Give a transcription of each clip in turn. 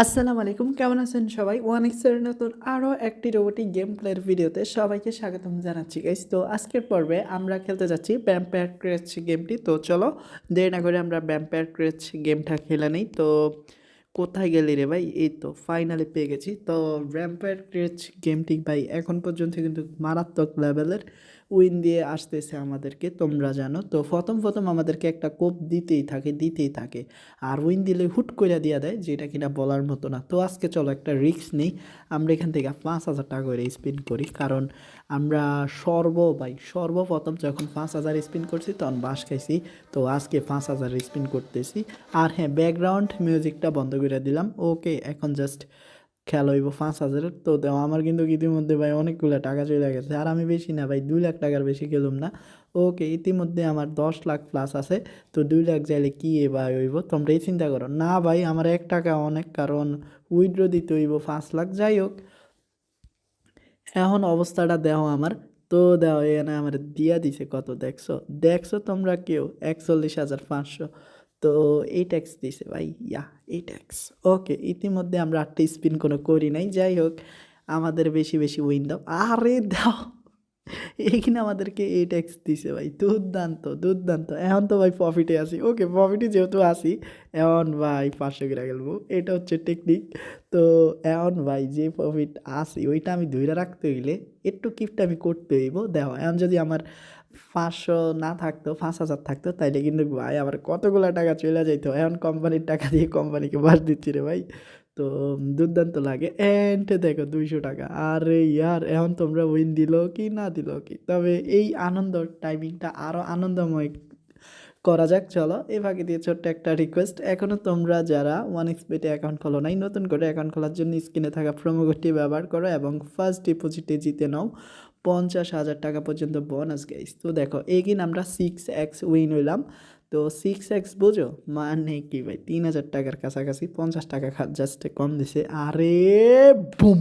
আসসালামু আলাইকুম, কেমন আছেন সবাই? ওয়ান এক্সের নতুন আরও একটি রোবোটিক গেম প্লের ভিডিওতে সবাইকে স্বাগতম জানাচ্ছি গাইস তো আজকের পর্বে আমরা খেলতে যাচ্ছি ব্যাম্পায়ার ক্রেচ গেমটি তো চলো, দেরি না করে আমরা ব্যাম্পায়ার ক্রেচ গেমটা খেলে নিই। তো কোথায় গেলি রে ভাই? এই তো ফাইনালি পেয়ে গেছি। তো ব্যাম্পায়ার ক্রেচ গেমটি ভাই এখন পর্যন্ত কিন্তু মারাত্মক লেভেলের উইন দিয়ে আসতেছে আমাদেরকে, তোমরা জানো। তো প্রথম প্রথম আমাদেরকে একটা কোপ দিতেই থাকে দিতেই থাকে। আর উইন দিলে হুট করে দিয়া দেয় যেটা কিনা বলার মতো না। তো আজকে চলো একটা রিস্ক নেই, আমরা এখান থেকে পাঁচ হাজার টাকা করে স্পিন করি। কারণ আমরা সর্ব, ভাই, সর্বপ্রথম যখন পাঁচ হাজার স্পিন করছি, তখন বাস খাইছি। তো আজকে পাঁচ হাজার স্পিন করতেছি। আর হ্যাঁ ব্যাকগ্রাউন্ড মিউজিকটা বন্ধ করে দিলাম। ওকে এখন জাস্ট খেলা হইব, পাঁচ হাজারের তো দেও। আমার কিন্তু ইতিমধ্যে ভাই অনেকগুলো টাকা চলে গেছে। আর আমি বেশি না ভাই, দুই লাখ টাকার বেশি খেলুম না। ওকে, ইতিমধ্যে আমার দশ লাখ প্লাস আছে। তো দুই লাখ যাইলে কী এ ভাই হইব? তোমরাই চিন্তা করো। না ভাই, আমার এক টাকা অনেক, কারণ উইড্রো দিতে হইব পাঁচ লাখ, যাই হোক। এখন অবস্থাটা দেও আমার। তো দেও এখানে আমার দিয়া দিছে কত, দেখছ? দেখছ তোমরা কেউ? একচল্লিশ হাজার পাঁচশো। তো এই ট্যাক্স দিছে ভাই। ইয়া এই ট্যাক্স ওকে ইতিমধ্যে আমরা আটটা স্পিন কোনো করি নাই। যাই হোক, আমাদের বেশি বেশি উইন দাও আরে দাও। এইখানে আমাদেরকে এই ট্যাক্স দিছে ভাই, দুর্দান্ত দুর্দান্ত। এখন তো ভাই প্রফিটে আসি ওকে প্রফিটে যেহেতু আসি এখন ভাই পাঁচশো করে গেলবো এটা হচ্ছে টেকনিক তো এখন ভাই যে প্রফিট আসি ওইটা আমি ধরে রাখতে হইলে একটু কিফট আমি করতে হইব। দেখো, এখন যদি আমার পাঁচশো না থাকতো, পাঁচ হাজার থাকতো, তাইলে কিন্তু ভাই আমার কতগুলো টাকা চলে যাইতো? এখন কোম্পানির টাকা দিয়ে কোম্পানিকে বাদ দিচ্ছি রে ভাই। তো দুর্দান্ত লাগে। এন্ড দেখো দুইশো টাকা। আরে ইয়ার, এখন তোমরা উইন দিল কি না দিল কি? তবে এই আনন্দ টাইমিংটা আরও আনন্দময় করা যাক, চলো। এই ভাগে দিয়ে ছোট্ট একটা রিকোয়েস্ট এখনও তোমরা যারা ওয়ান এক্সপেটে অ্যাকাউন্ট খোলো নাই, নতুন করে অ্যাকাউন্ট খোলার জন্য স্ক্রিনে থাকা প্রোমো কোডটি ব্যবহার করো এবং ফার্স্ট ডিপোজিটে জিতে নাও পঞ্চাশ হাজার টাকা পর্যন্ত বোনাস গাইস তো দেখো এগিন আমরা সিক্স এক্স উইন হইলাম। তো সিক্স এক্স বোঝো? মানে কি ভাই, তিন হাজার টাকার কাছাকাছি পঞ্চাশ টাকা জাস্ট কম দিছে। আরে বুম!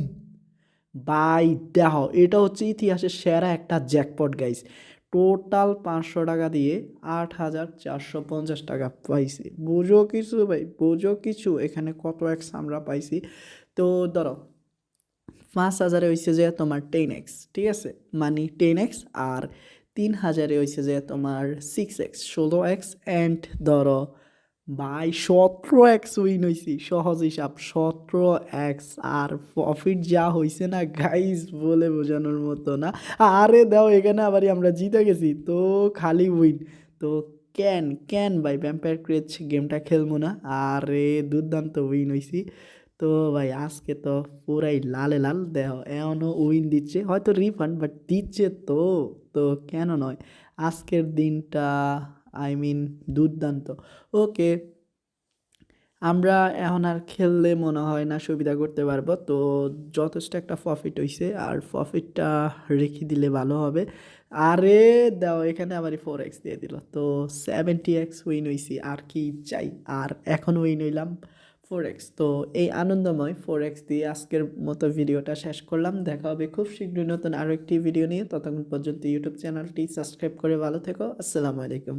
বাই দেখো, এটা হচ্ছে ইতিহাসের সেরা একটা জ্যাকপট গাইস টোটাল পাঁচশো টাকা দিয়ে আট হাজার চারশো পঞ্চাশ টাকা পাইছি। বুঝো কিছু ভাই, বুঝো কিছু। এখানে কত এক্স আমরা পাইছি। তো ধরো, পাঁচ হাজারে হয়েছে যে তোমার টেন এক্স ঠিক আছে? মানে টেন এক্স আর তিন হাজারে হয়েছে যে তোমার সিক্স এক্স ষোলো এক্স অ্যান্ড ধরো বাই সতেরো এক্স উইন হয়েছি সহজ হিসাব সতেরো এক্স আর প্রফিট যা হয়েছে না গাইজ বলে বোঝানোর মতো না। আরে দাও, এখানে আবারই আমরা জিতে গেছি, তো খালি উইন তো ক্যান ক্যান ভাই ভ্যাম্পায়ার ক্রেচ গেমটা খেলব না? আরে দুর্দান্ত উইন হয়েছি তো ভাই, আজকে তো পুরাই লালে লাল দেহ। এমনও উইন দিচ্ছে, হয়তো রিফান্ড বাট দিচ্ছে তো। তো কেন নয়? আজকের দিনটা আই মিন দুর্দান্ত। ওকে আমরা এখন আর খেললে মনে হয় না সুবিধা করতে পারব। তো যথেষ্ট একটা প্রফিট হয়েছে আর প্রফিটটা রেখে দিলে ভালো হবে। আরে দাও, এখানে আবার ফোর এক্স দিয়ে দিল। তো সেভেন্টি এক্স উইন হয়েছি আর কি চাই? আর এখন উইন হইলাম। ফোর এক্স তো এই আনন্দময় ফোর এক্স দিয়ে আজকের মতো ভিডিওটা শেষ করলাম। দেখা হবে খুব শীঘ্রই নতুন আরও একটি ভিডিও নিয়ে। ততক্ষণ পর্যন্ত ইউটিউব চ্যানেলটি সাবস্ক্রাইব করে ভালো থেকো। আসসালামু আলাইকুম।